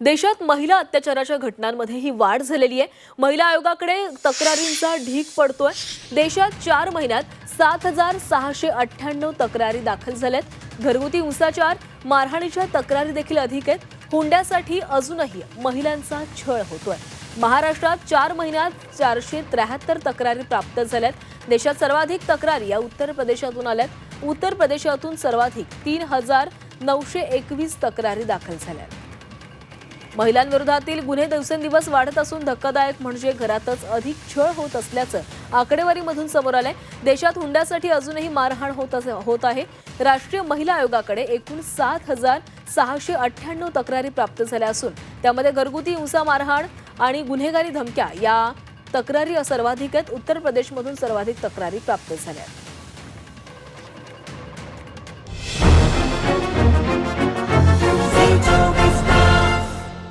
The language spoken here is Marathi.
देशात महिला अत्याचाराच्या घटनांमध्ये ही वाढ झालेली आहे. महिला आयोगाकडे तक्रारींचा ढीक पडतोय. देशात चार महिन्यात सात हजार सहाशे अठ्ठ्याण्णव तक्रारी दाखल झाल्यात. घरगुती हिंसाचार मारहाणीच्या तक्रारी देखील अधिक आहेत. हुंड्यासाठी अजूनही महिलांचा छळ होतोय. महाराष्ट्रात चार महिन्यात चारशे त्र्याहत्तर तक्रारी प्राप्त झाल्यात. देशात सर्वाधिक तक्रारी या उत्तर प्रदेशातून आल्यात. उत्तर प्रदेशातून सर्वाधिक तीन हजार नऊशे एकवीस तक्रारी दाखल झाल्यात. महिलांविरोधातील गुन्हे दिवसेंदिवस वाढत असून धक्कादायक म्हणजे घरातच अधिक छळ होत असल्याचं आकडेवारीमधून समोर आलंय. देशात हुंड्यासाठी अजूनही मारहाण होत होत आहे. राष्ट्रीय महिला आयोगाकडे एकूण सात हजार सहाशे अठ्ठ्याण्णव तक्रारी प्राप्त झाल्या असून त्यामध्ये घरगुती हिंसा मारहाण आणि गुन्हेगारी धमक्या या तक्रारी सर्वाधिक आहेत. उत्तर प्रदेशमधून सर्वाधिक तक्रारी प्राप्त झाल्या आहेत.